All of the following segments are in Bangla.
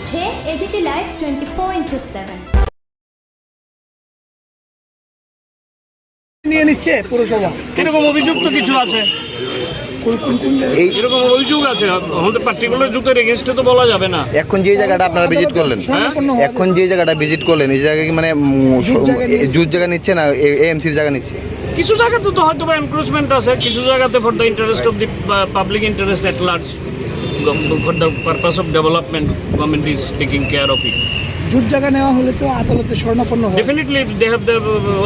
থাকছে AGT live twenty four into seven নিয়ে নিচ্ছে পুরসভা। এরকম কীরকম অভিযুক্ত কিছু আছে? এই এরকম অভিযোগ আছে। আমাদের পার্টিকুলার যুগের এগেনস্টে তো বলা যাবে না। এখন যে জায়গাটা আপনারা ভিজিট করলেন স্বর্ণাপন্ন এখন যে জায়গাটা ভিজিট করলেন এই জায়গায় কি মানে জুট জায়গা নিচ্ছে না এএমসির জায়গা নিচ্ছে? কিছু জায়গাতে তো হয়তো বা এনক্রোচমেন্ট আছে কিছু জায়গাতে for the interest of the public interest at large for the purpose of development government is taking care of it jute জায়গা নেওয়া হলে তো আদালতে স্বর্ণাপন্ন হয়। Definitely they have the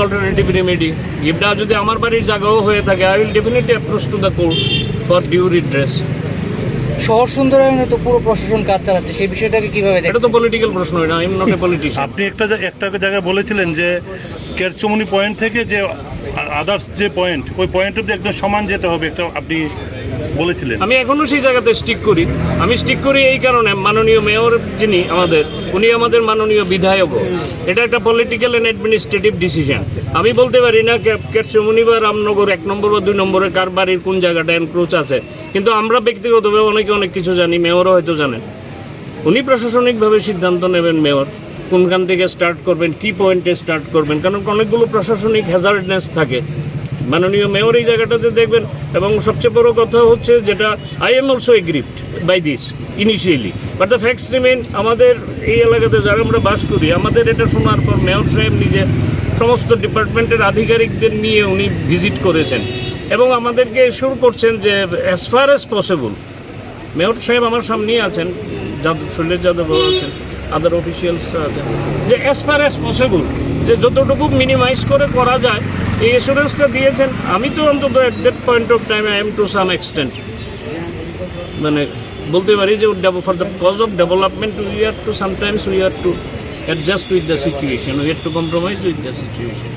alternative remedy ইফটা যদি আমার বাড়ির জায়গাও হয়ে থাকে I will definitely approach to the court for due redress শহর সুন্দরায়নে তো পুরো প্রশাসন কাজ চালাচ্ছে সেই বিষয়টাকে কীভাবে এটা তো পলিটিক্যাল প্রশ্ন না I am not a politician আপনি একটা একটা জায়গায় বলেছিলেন যে কেরচমনি পয়েন্ট থেকে যে আদার্স যে পয়েন্ট ওই পয়েন্ট অব্দি একদম সমান যেতে হবে একটা আপনি বলেছিলেন। আমি এখনও সেই জায়গাতে স্টিক করি। আমি স্টিক করি এই কারণে মাননীয় মেয়র যিনি আমাদের উনি আমাদের মাননীয় বিধায়কও। এটা একটা পলিটিক্যাল অ্যান্ড অ্যাডমিনিস্ট্রেটিভ ডিসিশন আমি বলতে পারি না কেরচমনি বা রামনগর এক নম্বর বা দুই নম্বরে কার বাড়ির কোন জায়গাটা এনক্রোচ আছে। কিন্তু আমরা ব্যক্তিগতভাবে অনেকে অনেক কিছু জানি, মেয়রও হয়তো জানেন। উনি প্রশাসনিকভাবে সিদ্ধান্ত নেবেন মেয়র, কোনখান থেকে স্টার্ট করবেন, কি পয়েন্টে স্টার্ট করবেন, কারণ অনেকগুলো প্রশাসনিক হ্যাজার্ডনেস থাকে। মাননীয় মেয়র এই জায়গাটাতে দেখবেন। এবং সবচেয়ে বড় কথা হচ্ছে যেটা I am also agreed by this initially but the facts remain আমাদের এই এলাকাতে যারা আমরা বাস করি, আমাদের এটা শোনার পর মেয়র সাহেব নিজে সমস্ত ডিপার্টমেন্টের আধিকারিকদের নিয়ে উনি ভিজিট করেছেন। এবং আমাদেরকে শুরু করছেন যে as far as possible mayor সাহেব আমার সামনেই আছেন যাদব শৈলেশ যাদব আছেন আদার অফিসিয়ালসরা আছেন, যে অ্যাজ ফার অ্যাজ পসিবল যে যতটুকু মিনিমাইজ করে করা যায় এই দিয়েছেন। আমি তো অন্তত at that point of time I am to some extent মানে বলতে পারি যে for the cause of development we are to sometimes we are to adjust with the situation we are to compromise with the situation